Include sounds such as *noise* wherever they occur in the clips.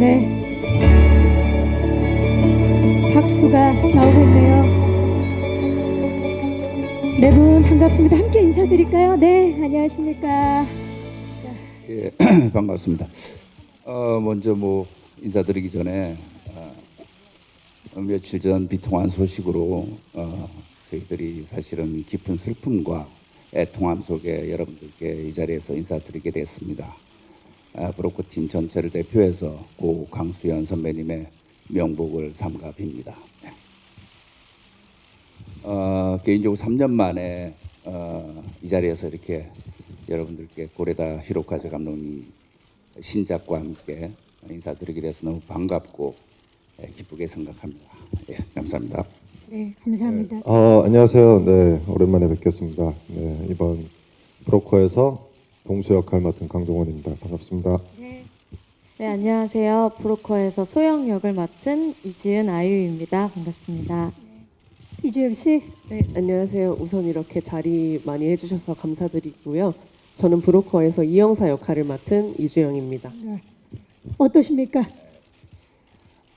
네. 박수가 나오고 있네요. 네 분 반갑습니다. 함께 인사드릴까요? 네, 안녕하십니까. 예, *clears throat* 반갑습니다. 어, 먼저 뭐 인사드리기 전에 어, 며칠 전 비통한 소식으로 어, 저희들이 사실은 깊은 슬픔과 애통함 속에 여러분들께 이 자리에서 인사드리게 됐습니다. 아, 브로커팀 전체를 대표해서 고 강수현 선배님의 명복을 삼가 빕니다. 네. 어, 개인적으로 3년 만에 어, 이 자리에서 이렇게 여러분들께 고레다 히로카즈 감독님 신작과 함께 인사드리게 돼서 너무 반갑고 예, 기쁘게 생각합니다. 예, 감사합니다. 네, 감사합니다. 아, 안녕하세요. 네, 오랜만에 뵙겠습니다. 네, 이번 브로커에서 동수 역할 맡은 강동원입니다. 반갑습니다. 네. 네, 안녕하세요. 브로커에서 소영 역을 맡은 이지은 아유입니다. 반갑습니다. 이주영 씨. 네, 안녕하세요. 우선 이렇게 자리 많이 해주셔서 감사드리고요. 저는 브로커에서 이영사 역할을 맡은 이주영입니다. 네. 어떠십니까?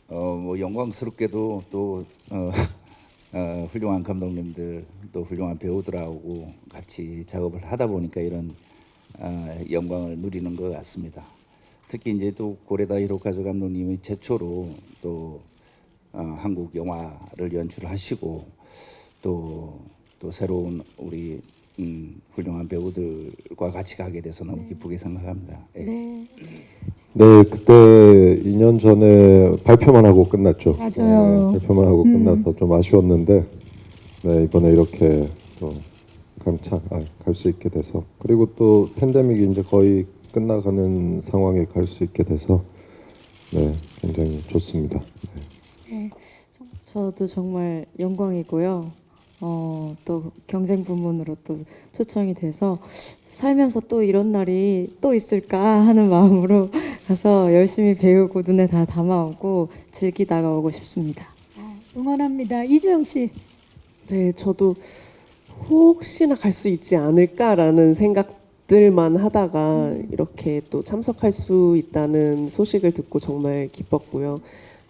어, 뭐 영광스럽게도 또 어, 어, 훌륭한 감독님들 또 훌륭한 배우들하고 같이 작업을 하다 보니까 이런 어, 영광을 누리는 것 같습니다. 특히 이제 또 고레다 히로카즈 감독님이 최초로 또 어, 한국 영화를 연출하시고 또, 또 새로운 우리 음, 훌륭한 배우들과 같이 가게 돼서 너무 기쁘게 생각합니다. 예. 네. 네, 그때 2년 전에 발표만 하고 끝났죠. 맞아요. 네, 발표만 하고 음. 끝나서 좀 아쉬웠는데, 네, 이번에 이렇게 또 감차 아, 갈수 있게 돼서 그리고 또 팬데믹이 이제 거의 끝나가는 상황에 갈 수 있게 돼서 네, 굉장히 좋습니다. 네. 네. 저도 정말 영광이고요. 어, 또 경쟁 부문으로 또 초청이 돼서 살면서 또 이런 날이 또 있을까 하는 마음으로 가서 열심히 배우고 눈에 다 담아오고 즐기다가 오고 싶습니다. 아, 응원합니다. 이주영 씨. 네, 저도 혹시나 갈 수 있지 않을까라는 생각들만 하다가 이렇게 또 참석할 수 있다는 소식을 듣고 정말 기뻤고요.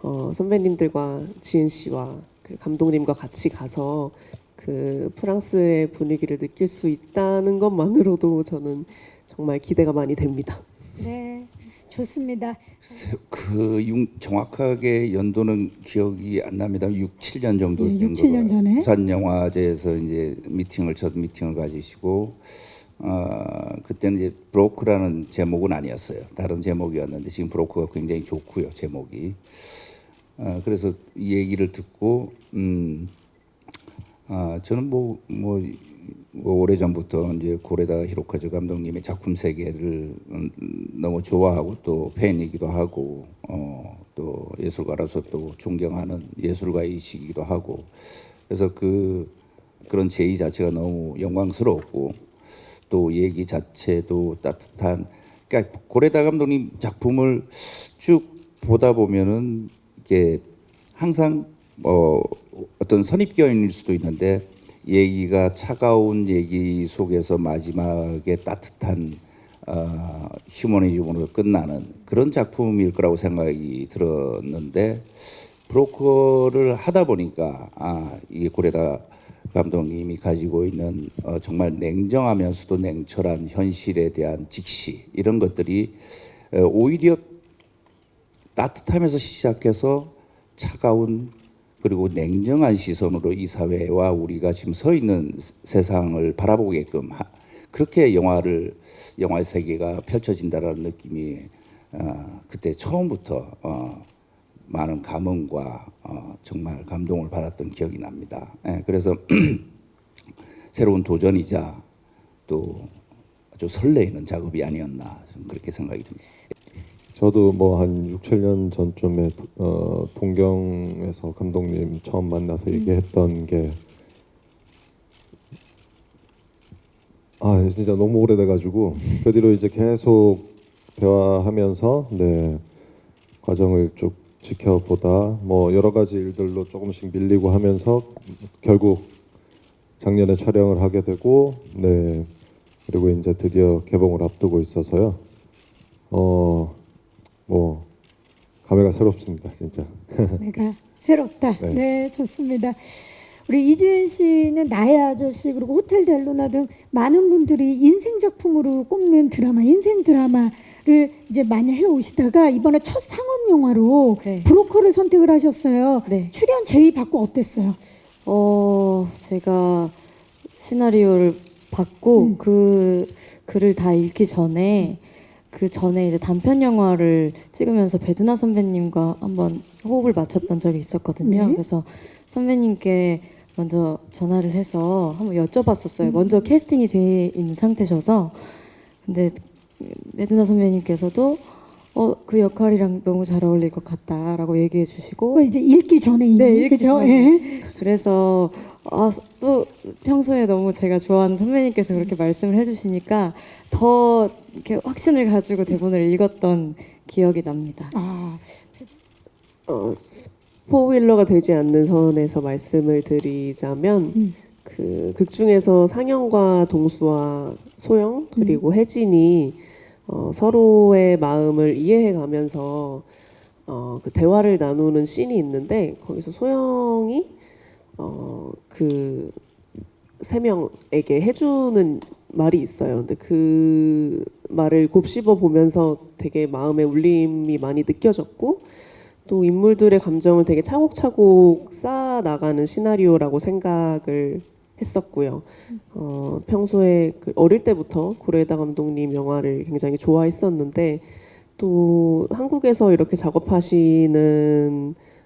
어, 선배님들과 지은 씨와 그 감독님과 같이 가서 그 프랑스의 분위기를 느낄 수 있다는 것만으로도 저는 정말 기대가 많이 됩니다. 네. 좋습니다. 그 육- 정확하게 연도는 기억이 안 납니다. 6, 7년 정도 예, 된 6, 7년 거가. 전에. 부산 영화제에서 이제 미팅을 첫 미팅을 가지시고 어, 그때는 이제 브로크라는 제목은 아니었어요. 다른 제목이었는데 지금 브로크가 굉장히 좋고요, 제목이. 어, 그래서 이 얘기를 듣고 음, 아, 저는 뭐, 뭐, 뭐 오래 전부터 이제 고레다 히로카즈 감독님의 작품 세계를 음, 너무 좋아하고 또 팬이기도 하고 어, 또 예술가로서 또 존경하는 예술가이시기도 하고. 그래서 그 그런 제의 자체가 너무 영광스럽고 또 얘기 자체도 따뜻한 그러니까 고레다 감독님 작품을 쭉 보다 보면은 이게 항상 어 어떤 선입견일 수도 있는데 얘기가 차가운 얘기 속에서 마지막에 따뜻한 어, 휴머니즘으로 끝나는 그런 작품일 거라고 생각이 들었는데 브로커를 하다 보니까 아 이게 고레다 감독님이 가지고 있는 어, 정말 냉정하면서도 냉철한 현실에 대한 직시 이런 것들이 어, 오히려 따뜻하면서 시작해서 차가운 그리고 냉정한 시선으로 이 사회와 우리가 지금 서 있는 세상을 바라보게끔 하- 그렇게 영화를 영화의 세계가 펼쳐진다라는 느낌이 어, 그때 처음부터 어, 많은 감흥과 어, 정말 감동을 받았던 기억이 납니다. 예, 그래서 *clears throat* 새로운 도전이자 또 아주 설레이는 작업이 아니었나 그렇게 생각이 듭니다. 저도 뭐 한 6, 7년 전쯤에 어, 동경에서 감독님 처음 만나서 얘기했던 게 아, 진짜 너무 오래돼 가지고 그 뒤로 이제 계속 대화하면서 네. 과정을 쭉 지켜보다 뭐 여러 가지 일들로 조금씩 밀리고 하면서 결국 작년에 촬영을 하게 되고 네. 그리고 이제 드디어 개봉을 앞두고 있어서요. 어, 뭐 감회가 새롭습니다, 진짜. 내가 새롭다. 네. 네. 좋습니다. 우리 이주연 씨는 나의 아저씨 그리고 호텔 델루나 등 많은 분들이 인생 작품으로 꼽는 드라마, 인생 드라마를 이제 많이 해 오시다가 이번에 첫 상업 영화로 네. 브로커를 선택을 하셨어요. 네. 출연 제의 받고 어땠어요? 어, 제가 시나리오를 받고 음. 그 글을 다 읽기 전에 그 전에 이제 단편 영화를 찍으면서 배두나 선배님과 한번 호흡을 맞췄던 적이 있었거든요. 네. 그래서 선배님께 먼저 전화를 해서 한번 여쭤봤었어요. 음. 먼저 캐스팅이 돼 있는 상태셔서 근데 배두나 선배님께서도 어, 그 역할이랑 너무 잘 어울릴 것 같다라고 얘기해 주시고 그거 이제 읽기 전에 이미 네, 읽기 그죠? 전에. 예. 그래서 아, 또 평소에 너무 제가 좋아하는 선배님께서 그렇게 말씀을 해주시니까 더 이렇게 확신을 가지고 대본을 읽었던 기억이 납니다. 아, 어, 스포일러가 되지 않는 선에서 말씀을 드리자면 음. 그 극 중에서 상영과 동수와 소영 그리고 혜진이 어, 서로의 마음을 이해해 가면서 어, 그 대화를 나누는 씬이 있는데 거기서 소영이 어, 그 세 명에게 해주는 말이 있어요. 근데 그 말을 곱씹어 보면서 되게 마음에 울림이 많이 느껴졌고 또 인물들의 감정을 되게 차곡차곡 쌓아 나가는 시나리오라고 생각을 했었고요. 어, 평소에 그 어릴 때부터 고레에다 감독님 영화를 굉장히 좋아했었는데 또 한국에서 이렇게 작업하시는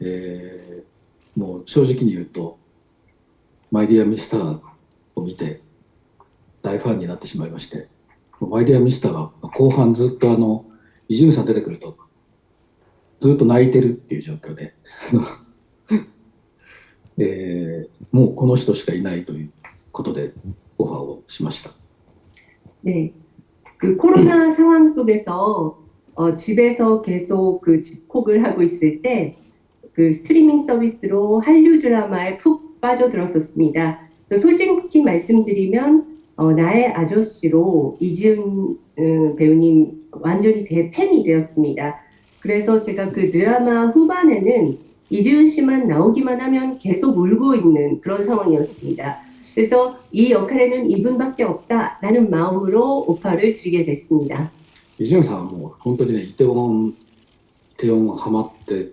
えーもう正直に言うと「マイ・ディア・ミスター」を見て大ファンになってしまいましてもうマイ・ディア・ミスターが後半ずっとあの伊集院さん出てくるとずっと泣いてるっていう状況で、*laughs* えーもうこの人しかいないということでオファーをしました。 네. 그 코로나 상황 속에서 어, 집에서 계속 그 집콕을 하고 있을 때 그 스트리밍 서비스로 한류 드라마에 푹 빠져들었었습니다. 그래서 솔직히 말씀드리면 어, 나의 아저씨로 이지은 음, 배우님 완전히 대팬이 되었습니다. 그래서 제가 그 드라마 후반에는 이지은 씨만 나오기만 하면 계속 울고 있는 그런 상황이었습니다. 그래서 이 역할에는 이분밖에 없다라는 마음으로 오파를 드리게 됐습니다. 伊集院さんはもう本当にね、イテウォン、イテウォンハマって、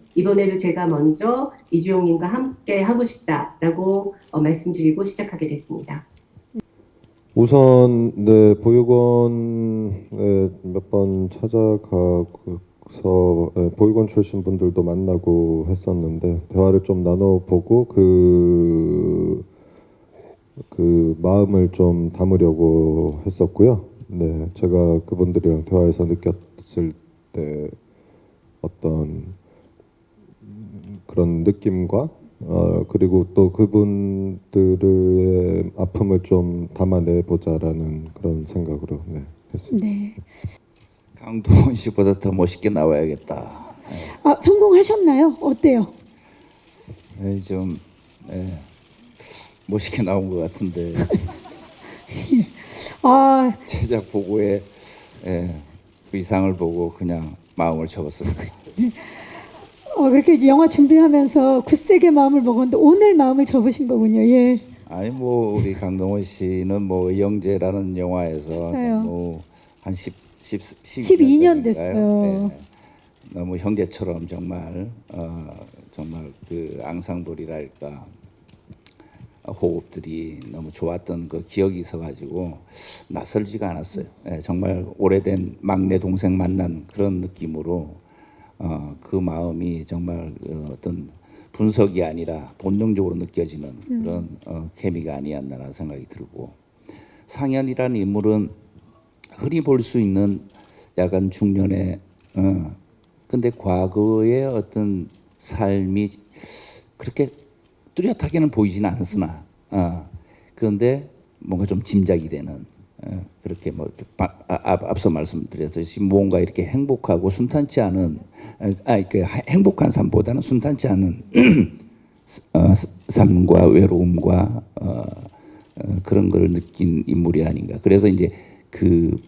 이번에도 제가 먼저 이주영님과 함께 하고 싶다라고 어, 말씀드리고 시작하게 됐습니다. 우선 네 보육원에 몇 번 찾아가서 네, 보육원 출신 분들도 만나고 했었는데 대화를 좀 나눠보고 그, 그 마음을 좀 담으려고 했었고요. 네 제가 그분들이랑 대화해서 느꼈을 때 어떤 그런 느낌과 어, 그리고 또 그분들의 아픔을 좀 담아내 보자라는 그런 생각으로 네, 했습니다. 네. 강동원 씨보다 더 멋있게 나와야겠다. 아, 성공하셨나요? 어때요? 예, 좀 예, 멋있게 나온 것 같은데 *laughs* 아, 제작 보고에 예, 그 이상을 보고 그냥 마음을 접었습니다. 어, 그렇게 영화 준비하면서 굳세게 마음을 먹었는데 오늘 마음을 접으신 거군요. 예. 아니 뭐 우리 강동원 씨는 뭐 영재라는 영화에서 맞아요. 뭐한 10, 10, 12년 전인가요? 됐어요. 네. 너무 형제처럼 정말 어, 정말 그 앙상블이랄까 호흡들이 너무 좋았던 그 기억이 있어가지고 낯설지가 않았어요. 예, 정말 오래된 막내 동생 만난 그런 느낌으로 어, 그 마음이 정말 어, 어떤 분석이 아니라 본능적으로 느껴지는 그런 어, 케미가 아니었나라는 생각이 들고 상현이라는 인물은 흔히 볼 수 있는 약간 중년의 어, 근데 과거의 어떤 삶이 그렇게 뚜렷하게는 보이지는 않으나 어, 그런데 뭔가 좀 짐작이 되는 어, 그렇게 뭐 이렇게 바- 아, 앞- 앞서 말씀드렸듯이 뭔가 이렇게 행복하고 순탄치 않은 어, 아니 그 하- 행복한 삶보다는 순탄치 않은 *clears throat* 어, 삶과 외로움과 어, 어, 그런 걸 느낀 인물이 아닌가. 그래서 이제 그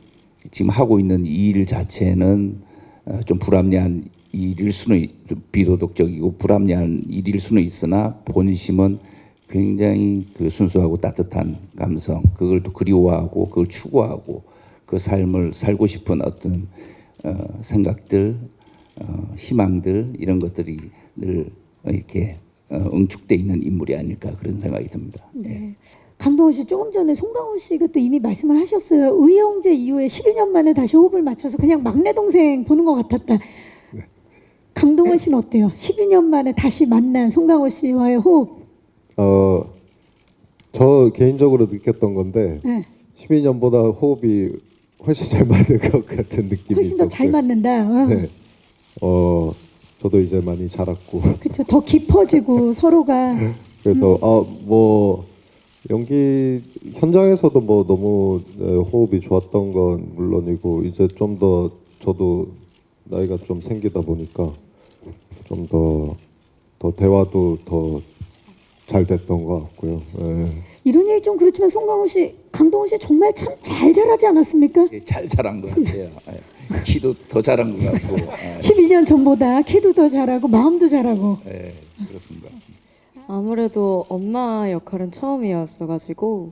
지금 하고 있는 이일 자체는 어, 좀 불합리한 일일 수는 있- 비도덕적이고 불합리한 일일 수는 있으나 본심은 굉장히 그 순수하고 따뜻한 감성, 그걸 또 그리워하고 그걸 추구하고 그 삶을 살고 싶은 어떤 어, 생각들, 어, 희망들 이런 것들이 늘 이렇게 어, 응축돼 있는 인물이 아닐까 그런 생각이 듭니다. 예. 네. 강동원 씨 조금 전에 송강호 씨가 또 이미 말씀을 하셨어요. 의형제 이후에 12년 만에 다시 호흡을 맞춰서 그냥 막내 동생 보는 것 같았다. 강동원 씨는 어때요? 12년 만에 다시 만난 송강호 씨와의 호흡. 어, 저 개인적으로 느꼈던 건데 네. 12년보다 호흡이 훨씬 잘 맞는 것 같은 느낌이 훨씬 더 잘 있었고요. 맞는다. 어. 네. 어, 저도 이제 많이 자랐고 그렇죠. 더 깊어지고 *laughs* 서로가 그래서 아뭐 연기 현장에서도 뭐 너무 네, 호흡이 좋았던 건 물론이고 이제 좀 더 저도 나이가 좀 생기다 보니까 좀 더 더 대화도 더 잘 됐던 것 같고요. 네. 이런 얘기 좀 그렇지만 송강호 씨, 강동원 씨 정말 참 잘 자라지 않았습니까? 예, 잘 자란 것 같아요. 예. 키도 더 자란 것 같고, 예, 12년 전보다 키도 더 잘하고 마음도 잘하고. 예, 그렇습니다. 아무래도 엄마 역할은 처음이었어가지고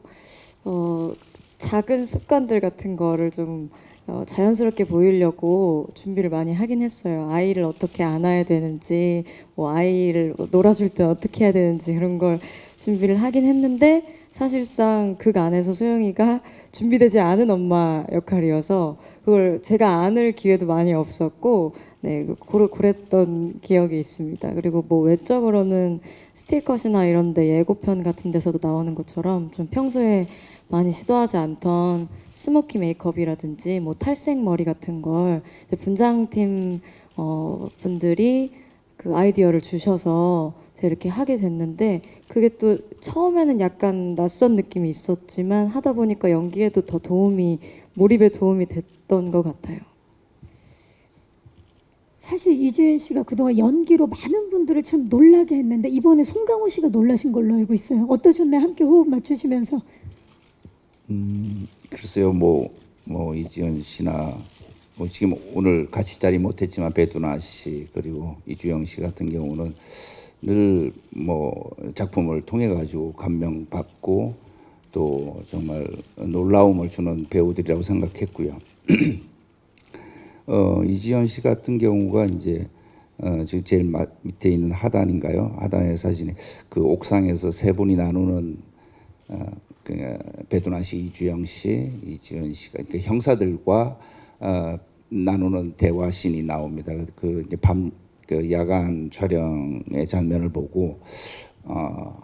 어, 작은 습관들 같은 거를 좀 어, 자연스럽게 보이려고 준비를 많이 하긴 했어요. 아이를 어떻게 안아야 되는지, 뭐 아이를 놀아줄 때 어떻게 해야 되는지 그런 걸 준비를 하긴 했는데 사실상 그 안에서 소영이가 준비되지 않은 엄마 역할이어서 그걸 제가 안을 기회도 많이 없었고 네, 그 고래, 그랬던 기억이 있습니다. 그리고 뭐 외적으로는 스틸컷이나 이런데 예고편 같은 데서도 나오는 것처럼 좀 평소에 많이 시도하지 않던 스모키 메이크업이라든지 뭐 탈색 머리 같은 걸 분장팀 어, 분들이 그 아이디어를 주셔서 제가 이렇게 하게 됐는데 그게 또 처음에는 약간 낯선 느낌이 있었지만 하다 보니까 연기에도 더 도움이 몰입에 도움이 됐던 것 같아요. 사실 이재현 씨가 그동안 연기로 많은 분들을 참 놀라게 했는데 이번에 송강호 씨가 놀라신 걸로 알고 있어요. 어떠셨나요? 함께 호흡 맞추시면서. 음, 글쎄요, 뭐, 뭐 이지연 씨나 뭐 지금 오늘 같이 자리 못했지만 배두나 씨 그리고 이주영 씨 같은 경우는 늘 뭐 작품을 통해 가지고 감명 받고 또 정말 놀라움을 주는 배우들이라고 생각했고요. *clears throat* 어, 이지연 씨 같은 경우가 이제 어, 지금 제일 마- 밑에 있는 하단인가요? 하단의 사진에 그 옥상에서 세 분이 나누는 어, 그 배두나 씨, 이주영 씨, 이지연 씨가 그 형사들과 어, 나누는 대화씬이 나옵니다. 그 밤 그 야간 촬영의 장면을 보고 어,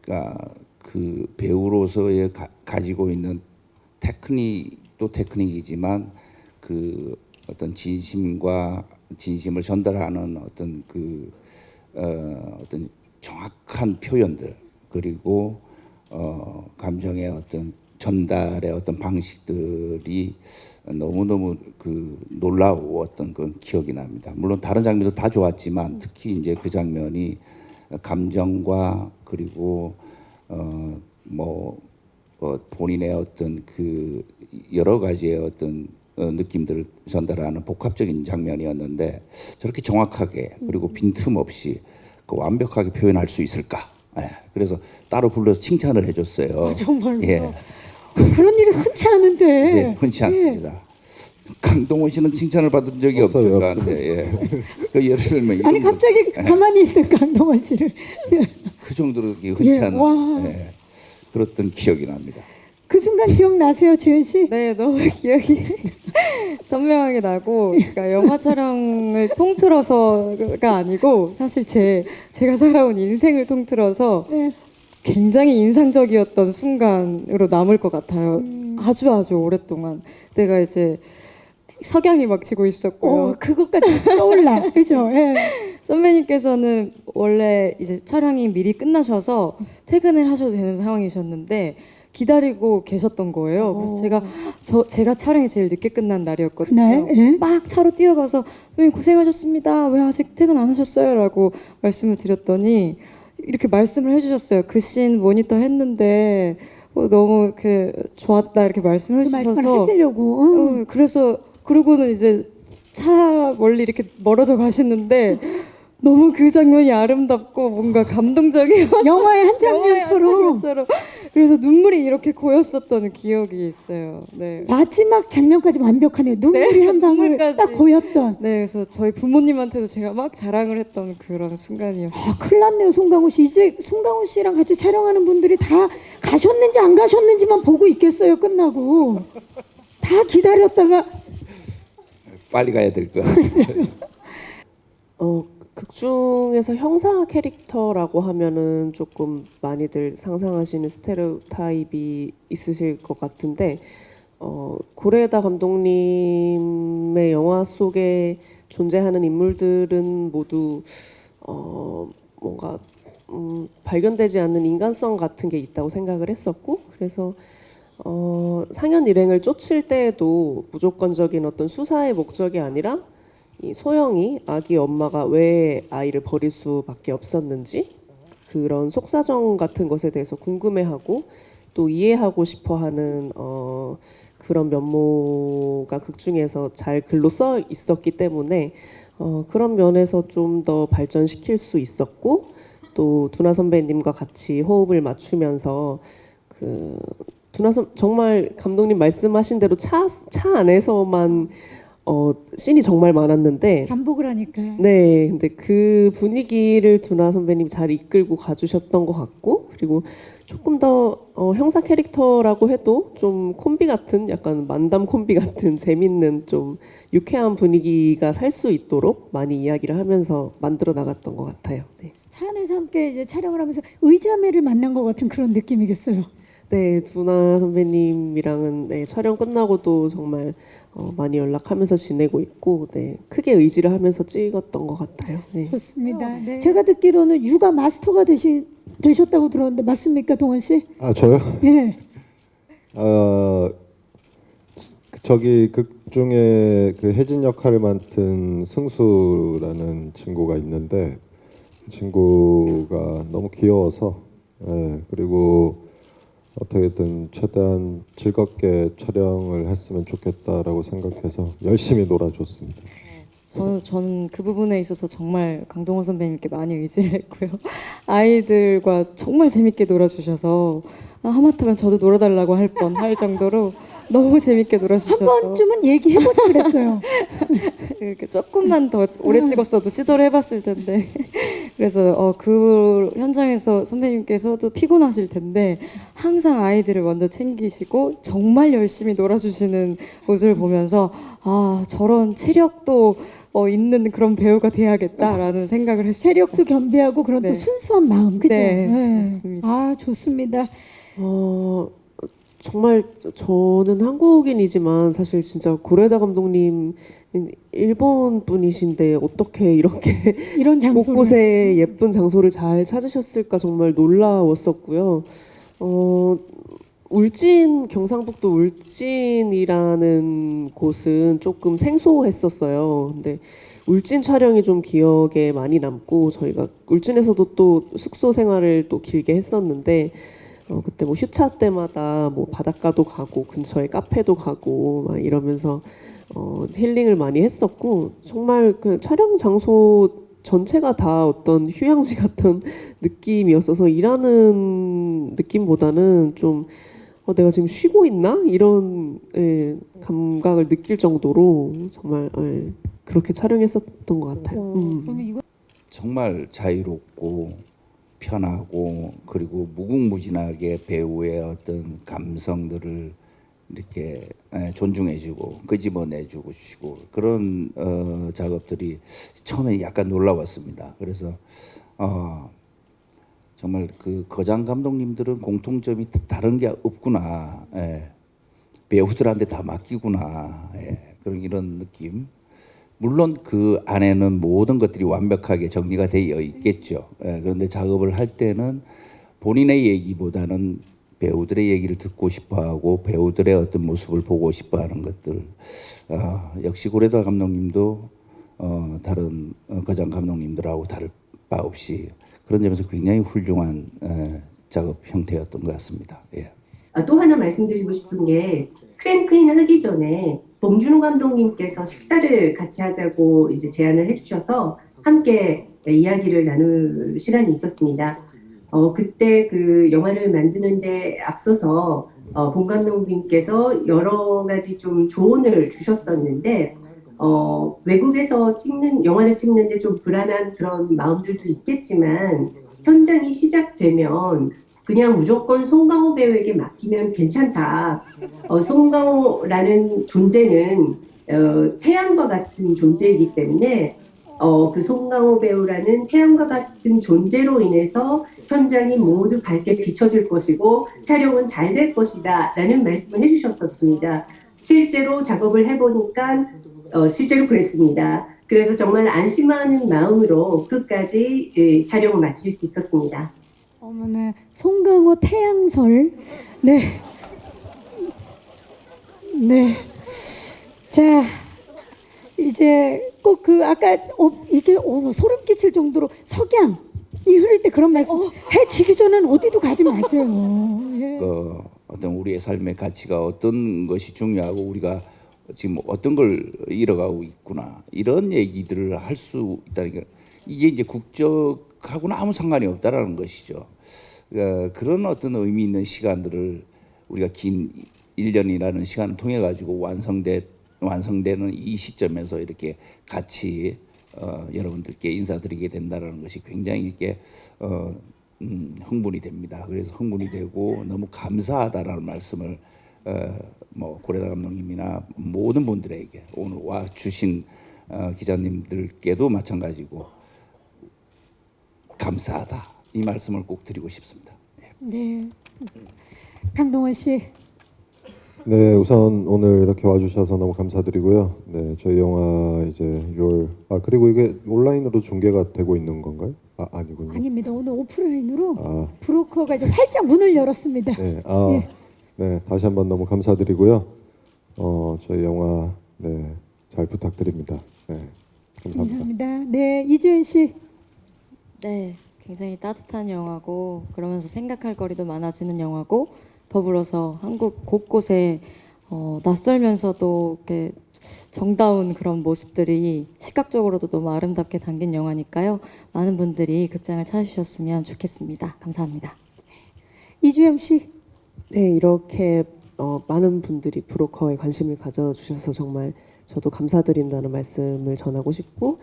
그러니까 그 배우로서의 가, 가지고 있는 테크닉도 테크닉이지만 그 어떤 진심과 진심을 전달하는 어떤 그 어, 어떤 정확한 표현들 그리고 어, 감정의 어떤 전달의 어떤 방식들이 너무 너무 그 놀라웠던 그 기억이 납니다. 물론 다른 장면도 다 좋았지만 특히 이제 그 장면이 감정과 그리고 어뭐 어, 본인의 어떤 그 여러 가지의 어떤 어, 느낌들을 전달하는 복합적인 장면이었는데 저렇게 정확하게 그리고 빈틈 없이 그 완벽하게 표현할 수 있을까? 예, 그래서 따로 불러서 칭찬을 해줬어요. 아, 정말로. 예, 그런 일이 흔치 않은데. 예, 흔치 않습니다. 강동원 씨는 칭찬을 받은 적이 없죠 없어요, 저한테. 예. 그 예를 들면 이 아니 정도- 갑자기 가만히 있는 강동원 씨를 그 정도로 이게 흔치 예, 않은 와. 예, 그랬던 기억이 납니다. 그 순간 기억나세요, 지은 씨? 네, 너무 *laughs* 기억이 선명하게 나고, 그러니까 영화 촬영을 통틀어서가 아니고 사실 제 제가 살아온 인생을 통틀어서 네. 굉장히 인상적이었던 순간으로 남을 것 같아요. 음. 아주 아주 오랫동안 내가 이제 석양이 막 지고 있었고요. 어, 그것까지 떠올라, *laughs* 그죠? 예. 선배님께서는 원래 이제 촬영이 미리 끝나셔서 퇴근을 하셔도 되는 상황이셨는데 기다리고 계셨던 거예요. 그래서 어. 제가 저 제가 촬영이 제일 늦게 끝난 날이었거든요. 그날, 예. 막 차로 뛰어가서 선배님 고생하셨습니다. 왜 아직 퇴근 안 하셨어요?라고 말씀을 드렸더니 이렇게 말씀을 해주셨어요. 그 씬 모니터 했는데 어, 너무 이렇게 좋았다 이렇게 말씀을 그 해주셔서 하시려고. 응. 어, 그래서 그러고는 이제 차 멀리 이렇게 멀어져 가시는데 너무 그 장면이 아름답고 뭔가 감동적이어 *laughs* 영화의 한 영화의 한 장면처럼 그래서 눈물이 이렇게 고였었던 기억이 있어요. 네. 마지막 장면까지 완벽하네요. 눈물이 한 방울 눈물까지. 딱 고였던. 네, 그래서 저희 부모님한테도 제가 막 자랑을 했던 그런 순간이었어요. 아, 큰일 났네요, 송강호 씨. 이제 송강호 씨랑 같이 촬영하는 분들이 다 가셨는지 안 가셨는지만 보고 있겠어요, 끝나고. 다 기다렸다가 빨리 가야 될것 같아요. *laughs* *laughs* 어, 극 중에서 형사 캐릭터라고 하면은 조금 많이들 상상하시는 스테레오타입이 있으실 것 같은데 어, 고레다 감독님의 영화 속에 존재하는 인물들은 모두 어, 뭔가 음, 발견되지 않는 인간성 같은 게 있다고 생각을 했었고 그래서 어, 상현 일행을 쫓을 때에도 무조건적인 어떤 수사의 목적이 아니라 이 소영이 아기 엄마가 왜 아이를 버릴 수밖에 없었는지 그런 속사정 같은 것에 대해서 궁금해하고 또 이해하고 싶어하는 어, 그런 면모가 극 중에서 잘 글로 써 있었기 때문에 어, 그런 면에서 좀 더 발전시킬 수 있었고 또 두나 선배님과 같이 호흡을 맞추면서 그 두나 선 정말 감독님 말씀하신 대로 차 차 안에서만 어 씬이 정말 많았는데 잠복을 하니까요. 네, 근데 그 분위기를 두나 선배님 잘 이끌고 가주셨던 것 같고 그리고 조금 더 어, 형사 캐릭터라고 해도 좀 콤비 같은 약간 만담 콤비 같은 *laughs* 재밌는 좀 유쾌한 분위기가 살 수 있도록 많이 이야기를 하면서 만들어 나갔던 것 같아요. 네. 차 안에서 함께 이제 촬영을 하면서 의자매를 만난 것 같은 그런 느낌이겠어요. 네, 두나 선배님이랑은 네, 촬영 끝나고도 정말 어, 많이 연락하면서 지내고 있고, 네, 크게 의지를 하면서 찍었던 것 같아요. 네. 좋습니다. 제가 듣기로는 육아 마스터가 되시, 되셨다고 들었는데 맞습니까, 동원 씨? 아 저요? 예. 어, 저기 극 중에 그 혜진 역할을 맡은 승수라는 친구가 있는데 그 친구가 너무 귀여워서 예, 그리고 어떻게든 최대한 즐겁게 촬영을 했으면 좋겠다라고 생각해서 열심히 놀아줬습니다. 저는 저는 그 부분에 있어서 정말 강동원 선배님께 많이 의지를 했고요. *laughs* 아이들과 정말 재밌게 놀아주셔서 아, 하마터면 저도 놀아달라고 할 뻔 할 정도로 너무 재밌게 한 놀아주셔서 번쯤은 얘기해보자 그랬어요. *laughs* 이렇게 조금만 더 오래 찍었어도 시도를 해봤을 텐데 *laughs* 그래서 어, 그 현장에서 선배님께서도 피곤하실 텐데 항상 아이들을 먼저 챙기시고 정말 열심히 놀아주시는 모습을 보면서 아 저런 체력도 어, 있는 그런 배우가 돼야겠다라는 생각을 했어요. 세력도 겸비하고 그런 네. 또 순수한 마음, 그죠? 네, 예. 맞습니다. 아 좋습니다. 어, 정말 저는 한국인이지만 사실 진짜 고레다 감독님 일본 분이신데 어떻게 이렇게 이런 *laughs* 장소를 곳곳에 예쁜 장소를 잘 찾으셨을까 정말 놀라웠었고요. 어, 울진 경상북도 울진이라는 곳은 조금 생소했었어요. 근데 울진 촬영이 좀 기억에 많이 남고 저희가 울진에서도 또 숙소 생활을 또 길게 했었는데 어, 그때 뭐 휴차 때마다 뭐 바닷가도 가고 근처에 카페도 가고 막 이러면서 어, 힐링을 많이 했었고 정말 그 촬영 장소 전체가 다 어떤 휴양지 *laughs* 같은 느낌이었어서 일하는 느낌보다는 좀 어, 내가 지금 쉬고 있나 이런 예, 감각을 느낄 정도로 정말 예, 그렇게 촬영했었던 것 같아요. 음. 정말 자유롭고 편하고 그리고 무궁무진하게 배우의 어떤 감성들을 이렇게 에, 존중해주고 끄집어내주고 주시고 그런 어, 작업들이 처음에 약간 놀라웠습니다. 그래서 어, 정말 그 거장 감독님들은 공통점이 다른 게 없구나. 예. 배우들한테 다 맡기구나. 예. 그런 이런 느낌. 물론 그 안에는 모든 것들이 완벽하게 정리가 되어 있겠죠. 예, 그런데 작업을 할 때는 본인의 얘기보다는 배우들의 얘기를 듣고 싶어하고 배우들의 어떤 모습을 보고 싶어하는 것들. 아, 역시 고레다 감독님도 어, 다른 어, 거장 감독님들하고 다를 바 없이 그런 점에서 굉장히 훌륭한 에, 작업 형태였던 것 같습니다. 예. 아, 또 하나 말씀드리고 싶은 게 크랭크인 하기 전에 봉준호 감독님께서 식사를 같이 하자고 이제 제안을 해주셔서 함께 이야기를 나눌 시간이 있었습니다. 어, 그때 그 영화를 만드는데 앞서서 어, 봉 감독님께서 여러 가지 좀 조언을 주셨었는데 어, 외국에서 찍는 영화를 찍는데 좀 불안한 그런 마음들도 있겠지만 현장이 시작되면 그냥 무조건 송강호 배우에게 맡기면 괜찮다. 어, 송강호라는 존재는 어, 태양과 같은 존재이기 때문에 어, 그 송강호 배우라는 태양과 같은 존재로 인해서 현장이 모두 밝게 비춰질 것이고 촬영은 잘 될 것이다 라는 말씀을 해주셨었습니다. 실제로 작업을 해보니까 어, 실제로 그랬습니다. 그래서 정말 안심하는 마음으로 끝까지 예, 촬영을 마칠 수 있었습니다. 어머나 송강호 태양설 네. 네. 자 이제 꼭 그 아까 어, 이게 어, 소름 끼칠 정도로 석양이 흐를 때 그런 말씀 해 지기 전엔 어디도 가지 마세요. 예. 그 어떤 우리의 삶의 가치가 어떤 것이 중요하고 우리가 지금 어떤 걸 잃어가고 있구나 이런 얘기들을 할 수 있다는 게 이게 이제 국적 하고는 아무 상관이 없다라는 것이죠. 어, 그런 어떤 의미 있는 시간들을 우리가 긴 1년이라는 시간을 통해 가지고 완성돼 완성되는 이 시점에서 이렇게 같이 어, 여러분들께 인사드리게 된다는 것이 굉장히 이렇게 어, 음, 흥분이 됩니다. 그래서 흥분이 되고 너무 감사하다라는 말씀을 어, 뭐 고래다 감독님이나 모든 분들에게 오늘 와 주신 어, 기자님들께도 마찬가지고 감사하다 이 말씀을 꼭 드리고 싶습니다. 예. 네. 강동원 씨. 네, 우선 오늘 이렇게 와주셔서 너무 감사드리고요. 네, 저희 영화 이제 6월 아 그리고 이게 온라인으로 중계가 되고 있는 건가요? 아 아니군요. 아닙니다. 오늘 오프라인으로 아, 브로커가 이제 활짝 문을 열었습니다. 네, 아, 예. 네, 다시 한번 너무 감사드리고요. 어, 저희 영화 네, 잘 부탁드립니다. 네, 감사합니다. 감사합니다. 네, 이주연 씨. 네, 굉장히 따뜻한 영화고 그러면서 생각할 거리도 많아지는 영화고 더불어서 한국 곳곳에 어, 낯설면서도 이렇게 정다운 그런 모습들이 시각적으로도 너무 아름답게 담긴 영화니까요. 많은 분들이 극장을 찾아주셨으면 좋겠습니다. 감사합니다. 이주영 씨. 네, 이렇게 어, 많은 분들이 브로커에 관심을 가져주셔서 정말 저도 감사드린다는 말씀을 전하고 싶고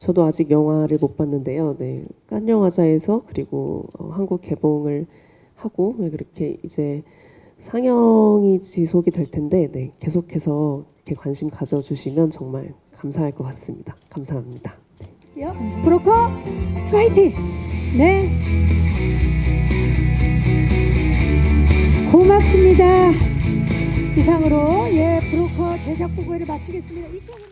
저도 아직 영화를 못 봤는데요. 네, 깐 영화제에서 그리고 어, 한국 개봉을 하고 네, 그렇게 이제 상영이 지속이 될 텐데 네, 계속해서 이렇게 관심 가져주시면 정말 감사할 것 같습니다. 감사합니다. 요. 브로커 파이팅. 네. 고맙습니다. 이상으로 예 브로커 제작 보고회를 마치겠습니다.